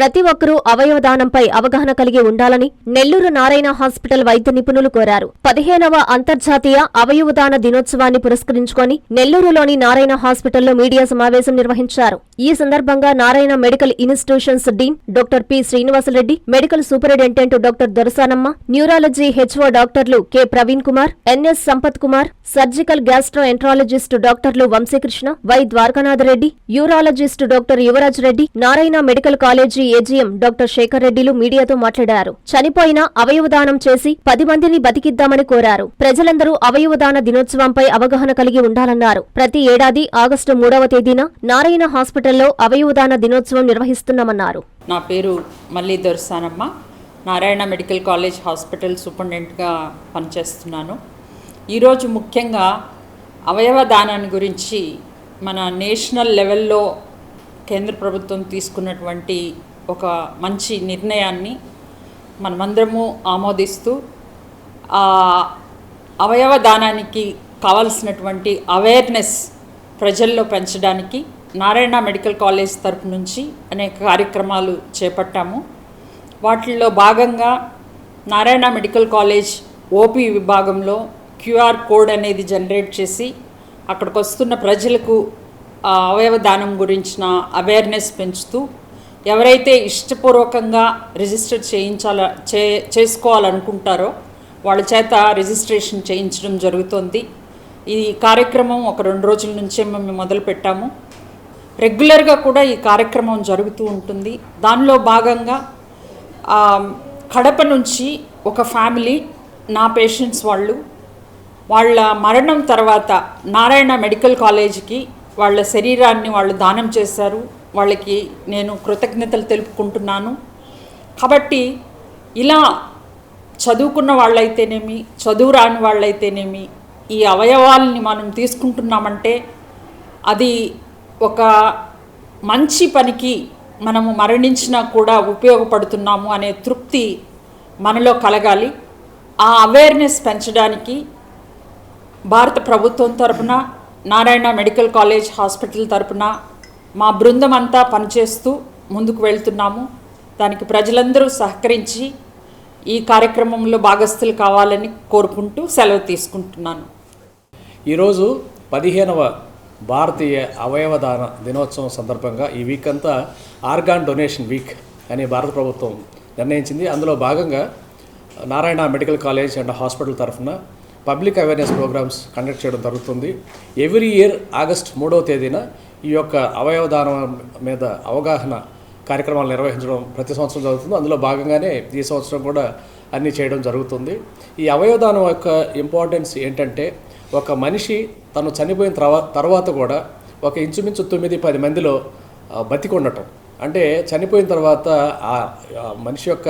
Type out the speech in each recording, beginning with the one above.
ప్రతి ఒక్కరూ అవయవదానంపై అవగాహన కలిగి ఉండాలని నెల్లూరు నారాయణ హాస్పిటల్ వైద్య నిపుణులు కోరారు. పదిహేనవ అంతర్జాతీయ అవయవదాన దినోత్సవాన్ని పురస్కరించుకొని నెల్లూరులోని నారాయణ హాస్పిటల్లో మీడియా సమావేశం నిర్వహించారు. ఈ సందర్భంగా Narayana medical institutions dean doctor P Srinivasareddy medical superintendent doctor Dorasanamma neurology HO డాక్టర్లు K Praveen Kumar NS Sampath Kumar surgical gastroenterologist డాక్టర్లు Vamsikrishna Y Dwarakanathreddy Reddy doctor Yuvaraj Reddy Narayana medical college AGM doctor Sekhar రెడ్డిలు మీడియాతో మాట్లాడారు. చనిపోయిన అవయవదానం చేసి పది మందిని బతికిద్దామని కోరారు. ప్రజలందరూ అవయవదాన దినోత్సవంపై అవగాహన కలిగి ఉండాలన్నారు. ప్రతి ఏడాది ఆగస్టు మూడవ తేదీన నారాయణ హాస్పిటల్లో అవయవదాన దినోత్సవం నిర్వహిస్తున్నామన్నారు. నా పేరు Malli Dorasanamma Narayana medical college hospital సూపరింటెండెంట్గా పనిచేస్తున్నాను. ఈరోజు ముఖ్యంగా అవయవ దానాన్ని గురించి మన నేషనల్ లెవెల్లో కేంద్ర ప్రభుత్వం తీసుకున్నటువంటి ఒక మంచి నిర్ణయాన్ని మనమందరము ఆమోదిస్తూ ఆ అవయవ దానానికి కావాల్సినటువంటి అవేర్నెస్ ప్రజల్లో పెంచడానికి నారాయణ మెడికల్ కాలేజ్ తరపు నుంచి అనేక కార్యక్రమాలు చేపట్టాము. వాటిల్లో భాగంగా నారాయణ మెడికల్ కాలేజ్ ఓపీ విభాగంలో క్యూఆర్ కోడ్ అనేది జనరేట్ చేసి అక్కడికి వస్తున్న ప్రజలకు ఆ అవయవ దానం గురించిన అవేర్నెస్ పెంచుతూ ఎవరైతే ఇష్టపూర్వకంగా రిజిస్టర్ చేయించాల చే చేసుకోవాలనుకుంటారో వాళ్ళ చేత రిజిస్ట్రేషన్ చేయించడం జరుగుతుంది. ఈ కార్యక్రమం ఒక రెండు రోజుల నుంచే మేము మొదలు పెట్టాము. రెగ్యులర్గా కూడా ఈ కార్యక్రమం జరుగుతూ ఉంటుంది. దానిలో భాగంగా కడప నుంచి ఒక ఫ్యామిలీ నా పేషెంట్స్ వాళ్ళు వాళ్ళ మరణం తర్వాత నారాయణ మెడికల్ కాలేజీకి వాళ్ళ శరీరాన్ని వాళ్ళు దానం చేశారు. వాళ్ళకి నేను కృతజ్ఞతలు తెలుపుకుంటున్నాను. కాబట్టి ఇలా చదువుకున్న వాళ్ళైతేనేమి చదువు రాని వాళ్ళైతేనేమి ఈ అవయవాల్ని మనం తీసుకుంటున్నామంటే అది ఒక మంచి పనికి మనము మరణించినా కూడా ఉపయోగపడుతున్నాము అనే తృప్తి మనలో కలగాలి. ఆ అవేర్నెస్ పెంచడానికి భారత ప్రభుత్వం తరపున నారాయణ మెడికల్ కాలేజ్ హాస్పిటల్ తరపున మా బృందం అంతా పనిచేస్తూ ముందుకు వెళ్తున్నాము. దానికి ప్రజలందరూ సహకరించి ఈ కార్యక్రమంలో భాగస్థులు కావాలని కోరుకుంటూ సెలవు తీసుకుంటున్నాను. ఈరోజు పదిహేనవ భారతీయ అవయవదాన దినోత్సవం సందర్భంగా ఈ వీక్ అంతా ఆర్గాన్ డొనేషన్ వీక్ అని భారత ప్రభుత్వం నిర్ణయించింది. అందులో భాగంగా Narayana medical college and hospital తరఫున పబ్లిక్ అవేర్నెస్ ప్రోగ్రామ్స్ కండక్ట్ చేయడం జరుగుతుంది. ఎవ్రీ ఇయర్ ఆగస్ట్ మూడవ తేదీన ఈ యొక్క అవయవదానం మీద అవగాహన కార్యక్రమాలు నిర్వహించడం ప్రతి సంవత్సరం జరుగుతుంది. అందులో భాగంగానే ఈ సంవత్సరం కూడా అన్నీ చేయడం జరుగుతుంది. ఈ అవయవదానం యొక్క ఇంపార్టెన్స్ ఏంటంటే ఒక మనిషి తను చనిపోయిన తర్వాత తర్వాత కూడా ఒక ఇంచుమించు తొమ్మిది పది మందిలో ఆ, బతికి ఉండటం అంటే చనిపోయిన తర్వాత ఆ మనిషి యొక్క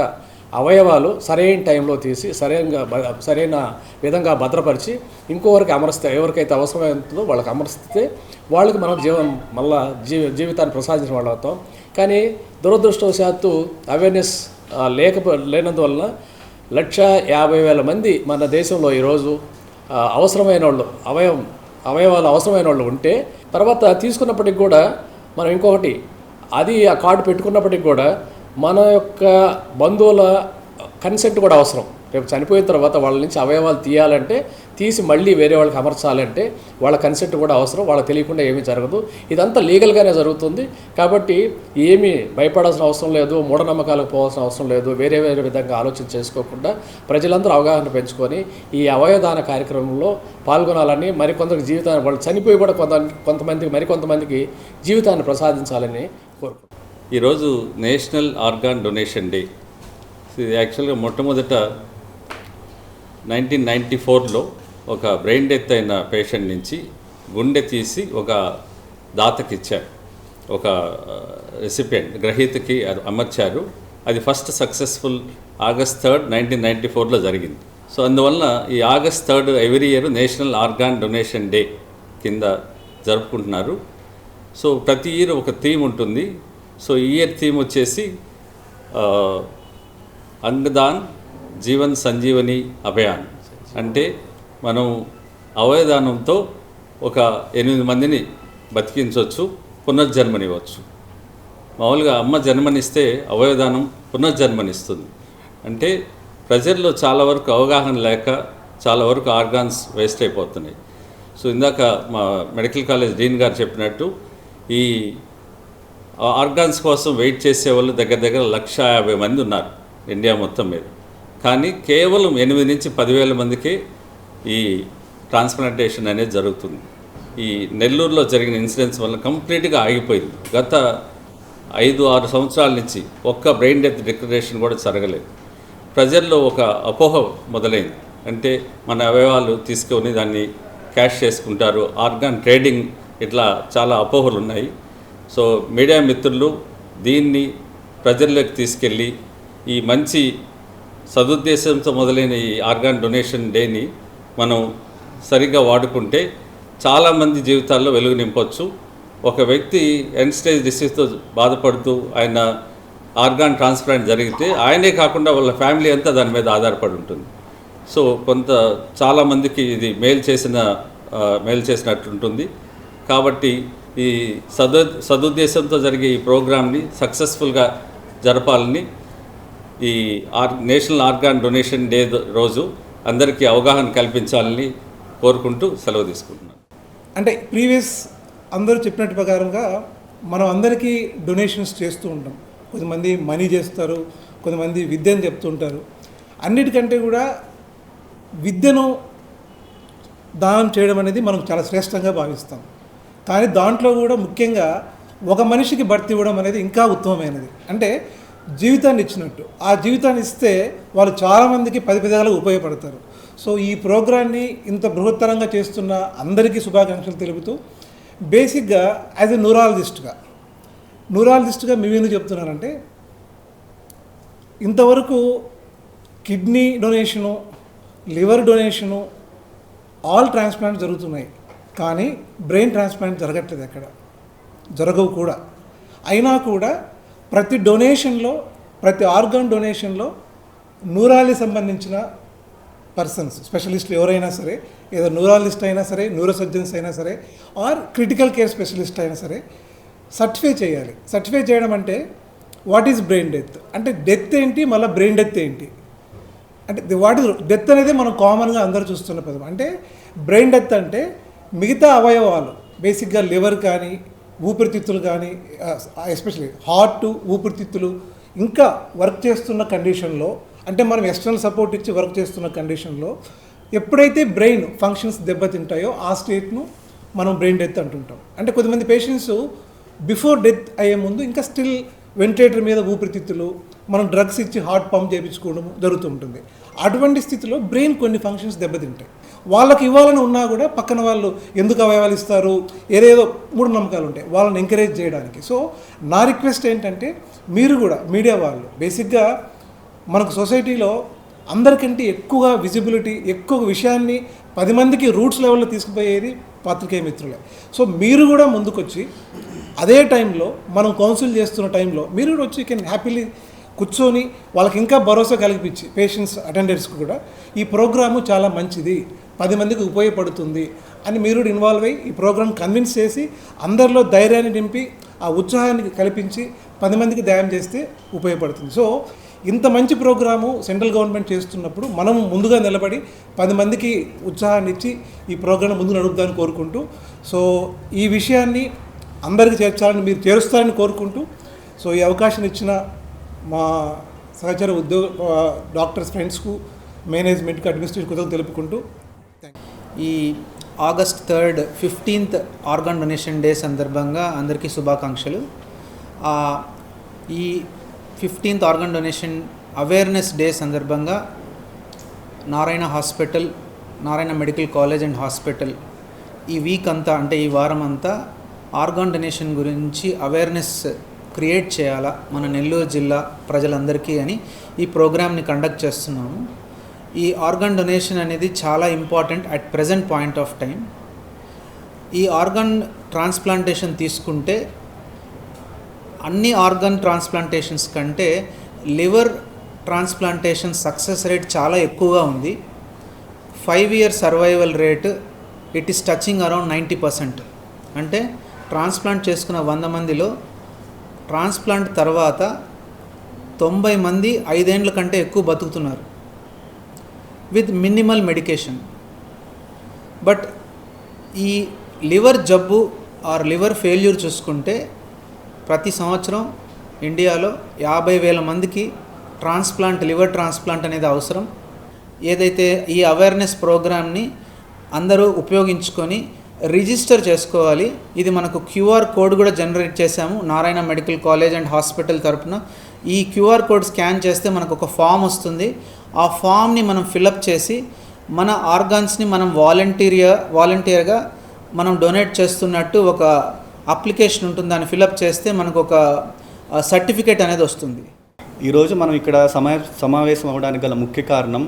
అవయవాలు సరైన టైంలో తీసి సరైన సరైన విధంగా భద్రపరిచి ఇంకొకరికి అమరిస్తే ఎవరికైతే అవసరమైందో వాళ్ళకి అమరిస్తే వాళ్ళకి మనం జీవం మళ్ళా జీవి జీవితాన్ని ప్రసాదించిన వాళ్ళు అవుతాం కానీ దురదృష్టవశాత్తు అవేర్నెస్ లేక లేకపో లేనందువలన లక్ష యాభై వేల మంది మన దేశంలో ఈరోజు అవసరమైన వాళ్ళు అవయవం అవయవాలు అవసరమైన వాళ్ళు ఉంటే తర్వాత తీసుకున్నప్పటికి కూడా మనం ఇంకొకటి అది ఆ కార్డు పెట్టుకున్నప్పటికి కూడా మన యొక్క బంధువుల కన్సెంట్ కూడా అవసరం. రేపు చనిపోయిన తర్వాత వాళ్ళ నుంచి అవయవాలు తీయాలంటే తీసి మళ్ళీ వేరే వాళ్ళకి అమర్చాలంటే వాళ్ళ కన్సెంట్ కూడా అవసరం వాళ్ళకి తెలియకుండా ఏమీ జరగదు. ఇదంతా లీగల్గానే జరుగుతుంది. కాబట్టి ఏమీ భయపడాల్సిన అవసరం లేదు మూఢనమ్మకాలకు పోవాల్సిన అవసరం లేదు వేరే వేరే విధంగా ఆలోచన చేసుకోకుండా ప్రజలందరూ అవగాహన పెంచుకొని ఈ అవయవదాన కార్యక్రమంలో పాల్గొనాలని మరికొందరికి జీవితాన్ని వాళ్ళు చనిపోయి కూడా కొంత కొంతమందికి మరికొంతమందికి జీవితాన్ని ప్రసాదించాలని కోరుకుంటున్నాను. ఈరోజు నేషనల్ ఆర్గాన్ డొనేషన్ డే. ఇది యాక్చువల్గా మొట్టమొదట నైన్టీన్ నైంటీ ఫోర్లో ఒక బ్రెయిన్ డెత్ అయిన పేషెంట్ నుంచి గుండె తీసి ఒక దాతకి ఇచ్చారు ఒక రెసిపియంట్ గ్రహీతకి అది అమర్చారు. అది first successful August third nineteen ninety ఫోర్లో జరిగింది. సో అందువలన ఈ August third every year national organ donation day కింద జరుపుకుంటున్నారు. సో ప్రతి ఇయర్ ఒక థీమ్ ఉంటుంది. సో ఈ ఇయర్ థీమ్ వచ్చేసి అంగదాన్ జీవన్ సంజీవని అభయాన్. అంటే మనం అవయదానంతో ఒక ఎనిమిది మందిని బతికించవచ్చు పునర్జన్మనివ్వచ్చు. మామూలుగా అమ్మ జన్మనిస్తే అవయదానం పునర్జన్మనిస్తుంది. అంటే ప్రజల్లో చాలా వరకు అవగాహన లేక చాలా వరకు ఆర్గాన్స్ వేస్ట్ అయిపోతున్నాయి. సో ఇందాక మా మెడికల్ కాలేజ్ డీన్ గారు చెప్పినట్టు ఈ ఆర్గాన్స్ కోసం వెయిట్ చేసే వాళ్ళు దగ్గర దగ్గర లక్ష యాభై మంది ఉన్నారు ఇండియా మొత్తం మీద. కానీ కేవలం ఎనిమిది నుంచి పదివేల మందికే ఈ ట్రాన్స్ప్లాంటేషన్ అనేది జరుగుతుంది. ఈ నెల్లూరులో జరిగిన ఇన్సిడెంట్స్ వల్ల కంప్లీట్గా ఆగిపోయింది. గత ఐదు ఆరు సంవత్సరాల నుంచి ఒక్క బ్రెయిన్ డెత్ డిక్లరేషన్ కూడా జరగలేదు. ప్రజల్లో ఒక అపోహ మొదలైంది. అంటే మన అవయవాలు తీసుకొని దాన్ని క్యాష్ చేసుకుంటారు. ఆర్గాన్ ట్రేడింగ్ ఇట్లా చాలా అపోహలు ఉన్నాయి సో మీడియా మిత్రులు దీన్ని ప్రజల్లోకి తీసుకెళ్ళి ఈ మంచి సదుద్దేశంతో మొదలైన ఈ ఆర్గాన్ డొనేషన్ డేని మనం సరిగ్గా వాడుకుంటే చాలామంది జీవితాల్లో వెలుగు నింపవచ్చు ఒక వ్యక్తి ఎండ్ స్టేజ్ డిసీజ్తో బాధపడుతూ ఆయన ఆర్గాన్ ట్రాన్స్ప్లాంట్ జరిగితే ఆయనే కాకుండా వాళ్ళ ఫ్యామిలీ అంతా దాని మీద ఆధారపడి ఉంటుంది. సో కొంత చాలామందికి ఇది మేలు చేసిన మేలు చేసినట్లుంటుంది కాబట్టి ఈ సదు సదుద్దేశంతో జరిగే ఈ ప్రోగ్రామ్ని సక్సెస్ఫుల్గా జరపాలని ఈ or national organ donation day రోజు అందరికీ అవగాహన కల్పించాలని కోరుకుంటూ సెలవు తీసుకుంటున్నాను. అంటే ప్రీవియస్ అందరూ చెప్పినట్టు ప్రకారంగా మనం అందరికీ డొనేషన్స్ చేస్తూ ఉంటాం. కొంతమంది మనీ చేస్తారు కొంతమంది విద్యను చెప్తుంటారు అన్నిటికంటే కూడా విద్యను దానం చేయడం అనేది మనం చాలా శ్రేష్టంగా భావిస్తాం. కానీ దాంట్లో కూడా ముఖ్యంగా ఒక మనిషికి భర్తీ ఇవ్వడం అనేది ఇంకా ఉత్తమమైనది. అంటే జీవితాన్ని ఇచ్చినట్టు. ఆ జీవితాన్ని ఇస్తే వాళ్ళు చాలామందికి పది పదిగా ఉపయోగపడతారు. సో ఈ ప్రోగ్రాన్ని ఇంత బృహత్తరంగా చేస్తున్న అందరికీ శుభాకాంక్షలు తెలుపుతూ బేసిక్గా యాజ్ ఎ న్యూరాలజిస్ట్గా. న్యూరాలజిస్ట్గా మేము ఎందుకు చెప్తున్నానంటే ఇంతవరకు kidney donation liver donation all transplant జరుగుతున్నాయి. కానీ బ్రెయిన్ ట్రాన్స్ప్లాంట్ జరగట్లేదు అక్కడ. జరగవు కూడా. అయినా కూడా ప్రతి డొనేషన్లో ప్రతి ఆర్గాన్ డొనేషన్లో నూరాలి సంబంధించిన పర్సన్స్ స్పెషలిస్ట్లు ఎవరైనా సరే ఏదో న్యూరాలజిస్ట్ అయినా సరే న్యూరో సర్జన్స్ అయినా సరే ఆర్ క్రిటికల్ కేర్ స్పెషలిస్ట్ అయినా సరే సర్టిఫై చేయాలి. సర్టిఫై చేయడం అంటే వాట్ ఈజ్ బ్రెయిన్ డెత్? అంటే డెత్ ఏంటి? మళ్ళీ బ్రెయిన్ డెత్ ఏంటి? అంటే వాట్ ఇస్ డెత్ అనేది మనం కామన్గా అందరూ చూస్తున్న పదం. అంటే బ్రెయిన్ డెత్ అంటే మిగతా అవయవాలు బేసిక్గా లివర్ కానీ ఊపిరితిత్తులు కానీ ఎస్పెషల్లీ హార్ట్ ఊపిరితిత్తులు ఇంకా వర్క్ చేస్తున్న కండిషన్లో అంటే మనం ఎక్స్టర్నల్ సపోర్ట్ ఇచ్చి వర్క్ చేస్తున్న కండిషన్లో ఎప్పుడైతే బ్రెయిన్ ఫంక్షన్స్ దెబ్బతింటాయో ఆ స్టేట్ను మనం బ్రెయిన్ డెత్ అంటుంటాం. అంటే కొంతమంది పేషెంట్స్ బిఫోర్ డెత్ అయ్యే ముందు ఇంకా స్టిల్ వెంటిలేటర్ మీద ఊపిరితిత్తులు మనం డ్రగ్స్ ఇచ్చి హార్ట్ పంప్ చేయించుకోవడం జరుగుతూ ఉంటుంది అటువంటి స్థితిలో బ్రెయిన్ కొన్ని ఫంక్షన్స్ దెబ్బతింటాయి. వాళ్ళకి ఇవ్వాలని ఉన్నా కూడా పక్కన వాళ్ళు ఎందుకు అవయవాలు ఇస్తారు? ఏదేదో మూడు నమ్మకాలు ఉంటాయి. వాళ్ళని ఎంకరేజ్ చేయడానికి. సో నా రిక్వెస్ట్ ఏంటంటే మీరు కూడా మీడియా వాళ్ళు బేసిక్గా మనకు సొసైటీలో అందరికంటే ఎక్కువగా విజిబిలిటీ ఎక్కువ విషయాన్ని పది మందికి రూట్స్ లెవెల్లో తీసుకుపోయేది పాత్రికేయ మిత్రులే. సో మీరు కూడా ముందుకొచ్చి అదే టైంలో మనం కౌన్సిల్ చేస్తున్న టైంలో మీరు కూడా వచ్చి కెన్ హ్యాపీలీ కూర్చొని వాళ్ళకి ఇంకా భరోసా కలిగించి పేషెంట్స్ అటెండర్స్కి కూడా ఈ ప్రోగ్రాము చాలా మంచిది. పది మందికి ఉపయోగపడుతుంది అని మీరు ఇన్వాల్వ్ అయ్యి ఈ ప్రోగ్రామ్ కన్విన్స్ చేసి అందరిలో ధైర్యాన్ని నింపి ఆ ఉత్సాహానికి కల్పించి పది మందికి దయం చేస్తే ఉపయోగపడుతుంది. సో ఇంత మంచి ప్రోగ్రాము సెంట్రల్ గవర్నమెంట్ చేస్తున్నప్పుడు మనం ముందుగా నిలబడి పది మందికి ఉత్సాహాన్ని ఇచ్చి ఈ ప్రోగ్రాం ముందు నడుపుదాన్ని కోరుకుంటూ సో ఈ విషయాన్ని అందరికీ చేర్చాలని మీరు చేరుస్తారని కోరుకుంటూ సో ఈ అవకాశం ఇచ్చిన మా సహచర ఉద్యోగ డాక్టర్స్ ఫ్రెండ్స్కు మేనేజ్మెంట్కి అడ్మినిస్ట్రేషన్ కృతజ్ఞతలు తెలుపుకుంటూ ఈ August third fifteenth organ donation day సందర్భంగా అందరికీ శుభాకాంక్షలు. ఈ fifteenth organ donation awareness day సందర్భంగా Narayana hospital Narayana medical college and hospital ఈ వీక్ అంతా అంటే ఈ వారం అంతా ఆర్గాన్ డొనేషన్ గురించి అవేర్నెస్ క్రియేట్ చేయాలా మన నెల్లూరు జిల్లా ప్రజలందరికీ అని ఈ ప్రోగ్రామ్ని కండక్ట్ చేస్తున్నాము. ఈ ఆర్గాన్ డొనేషన్ అనేది చాలా important at present point of time. ఈ ఆర్గాన్ ట్రాన్స్ప్లాంటేషన్ తీసుకుంటే అన్ని ఆర్గాన్ ట్రాన్స్ప్లాంటేషన్స్ కంటే లివర్ ట్రాన్స్ప్లాంటేషన్ సక్సెస్ రేట్ చాలా ఎక్కువగా ఉంది. Five year survival rate it is touching around ninety percent. అంటే ట్రాన్స్ప్లాంట్ చేసుకున్న వంద మందిలో ట్రాన్స్ప్లాంట్ తర్వాత తొంభై మంది ఐదేండ్ల కంటే ఎక్కువ బతుకుతున్నారు. With minimal medication. బట్ ఈ లివర్ జబ్బు ఆర్ లివర్ ఫెయిల్యూర్ చూసుకుంటే ప్రతి సంవత్సరం ఇండియాలో యాభై వేల మందికి ట్రాన్స్ప్లాంట్ లివర్ ట్రాన్స్ప్లాంట్ అనేది అవసరం. ఏదైతే ఈ అవేర్నెస్ ప్రోగ్రామ్ని అందరూ ఉపయోగించుకొని రిజిస్టర్ చేసుకోవాలి. ఇది మనకు క్యూఆర్ కోడ్ కూడా జనరేట్ చేశాము. Narayana medical college and hospital తరపున. ఈ క్యూఆర్ కోడ్ స్కాన్ చేస్తే మనకు ఒక ఫామ్ వస్తుంది. ఆ ఫామ్ని మనం ఫిలప్ చేసి మన ఆర్గాన్స్ని మనం వాలంటీరియా వాలంటీర్గా మనం డొనేట్ చేస్తున్నట్టు ఒక అప్లికేషన్ ఉంటుంది. దాన్ని ఫిలప్ చేస్తే మనకు ఒక సర్టిఫికేట్ అనేది వస్తుంది. ఈరోజు మనం ఇక్కడ సమా సమావేశం అవ్వడానికి గల ముఖ్య కారణం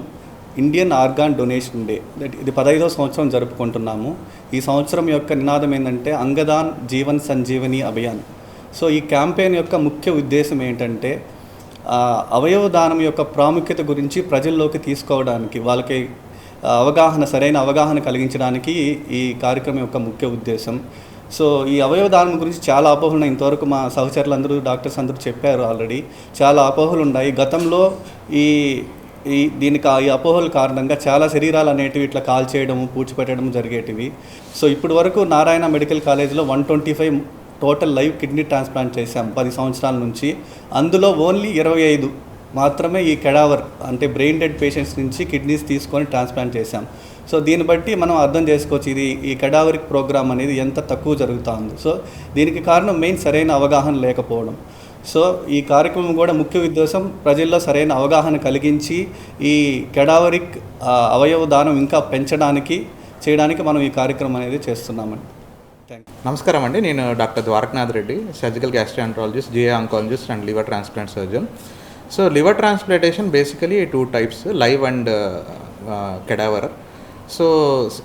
Indian organ donation day. That ఇది పదహైదో సంవత్సరం జరుపుకుంటున్నాము. ఈ సంవత్సరం యొక్క నినాదం ఏంటంటే అంగదాన్ జీవన్ సంజీవని అభియాన్. సో ఈ క్యాంపెయిన్ యొక్క ముఖ్య ఉద్దేశం ఏంటంటే అవయవ దానం యొక్క ప్రాముఖ్యత గురించి ప్రజల్లోకి తీసుకోవడానికి వాళ్ళకి అవగాహన సరైన అవగాహన కలిగించడానికి ఈ కార్యక్రమం యొక్క ముఖ్య ఉద్దేశం. సో ఈ అవయవ దానం గురించి చాలా అపోహలు ఉన్నాయి ఇంతవరకు మా సహచరులందరూ డాక్టర్స్ అందరూ చెప్పారు ఆల్రెడీ. చాలా అపోహలు ఉన్నాయి గతంలో ఈ ఈ దీనికి ఆ- ఈ అపోహల కారణంగా చాలా శరీరాలు అనేటివి ఇట్లా కాల్ చేయడము పూడ్చిపెట్టడం జరిగేటివి. సో ఇప్పటి వరకు నారాయణ మెడికల్ కాలేజ్లో one twenty five total live kidney transplant చేశాం పది సంవత్సరాల నుంచి. అందులో ఓన్లీ ఇరవై ఐదు మాత్రమే ఈ కెడావర్ అంటే బ్రెయిన్ డెడ్ పేషెంట్స్ నుంచి కిడ్నీస్ తీసుకొని ట్రాన్స్ప్లాంట్ చేశాం. సో దీన్ని బట్టి మనం అర్థం చేసుకోవచ్చు ఇది ఈ కెడావరిక్ ప్రోగ్రామ్ అనేది ఎంత తక్కువ జరుగుతుంది. సో దీనికి కారణం మెయిన్ సరైన అవగాహన లేకపోవడం. సో ఈ కార్యక్రమం కూడా ముఖ్య ఉద్దేశం ప్రజల్లో సరైన అవగాహన కలిగించి ఈ కెడావరిక్ అవయవ దానం ఇంకా పెంచడానికి చేయడానికి మనం ఈ కార్యక్రమం అనేది చేస్తున్నామండి. నమస్కారం అండి. నేను doctor Dwarakanath Reddy surgical gastroenterologist GI oncologist and liver transplant surgeon. So liver transplantation basically two types live and cadaver. So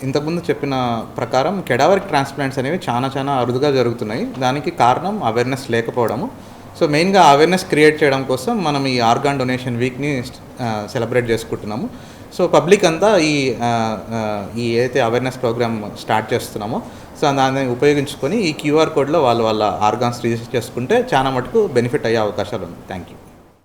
ఇంతకుముందు చెప్పిన ప్రకారం కెడావర్ ట్రాన్స్ప్లాంట్స్ అనేవి చాలా చాలా అరుదుగా జరుగుతున్నాయి. దానికి కారణం అవేర్నెస్ లేకపోవడము. సో మెయిన్గా అవేర్నెస్ క్రియేట్ చేయడం కోసం మనం ఈ ఆర్గాన్ డొనేషన్ వీక్ని సెలబ్రేట్ చేసుకుంటున్నాము. సో పబ్లిక్ అంతా ఈ ఈ ఏదైతే అవేర్నెస్ ప్రోగ్రామ్ స్టార్ట్ చేస్తున్నామో సో దాన్ని ఉపయోగించుకొని ఈ క్యూఆర్ కోడ్లో వాళ్ళు వాళ్ళ ఆర్గాన్స్ రిజిస్టర్ చేసుకుంటే చాలా మటుకు బెనిఫిట్ అయ్యే అవకాశాలు ఉంది థ్యాంక్ యూ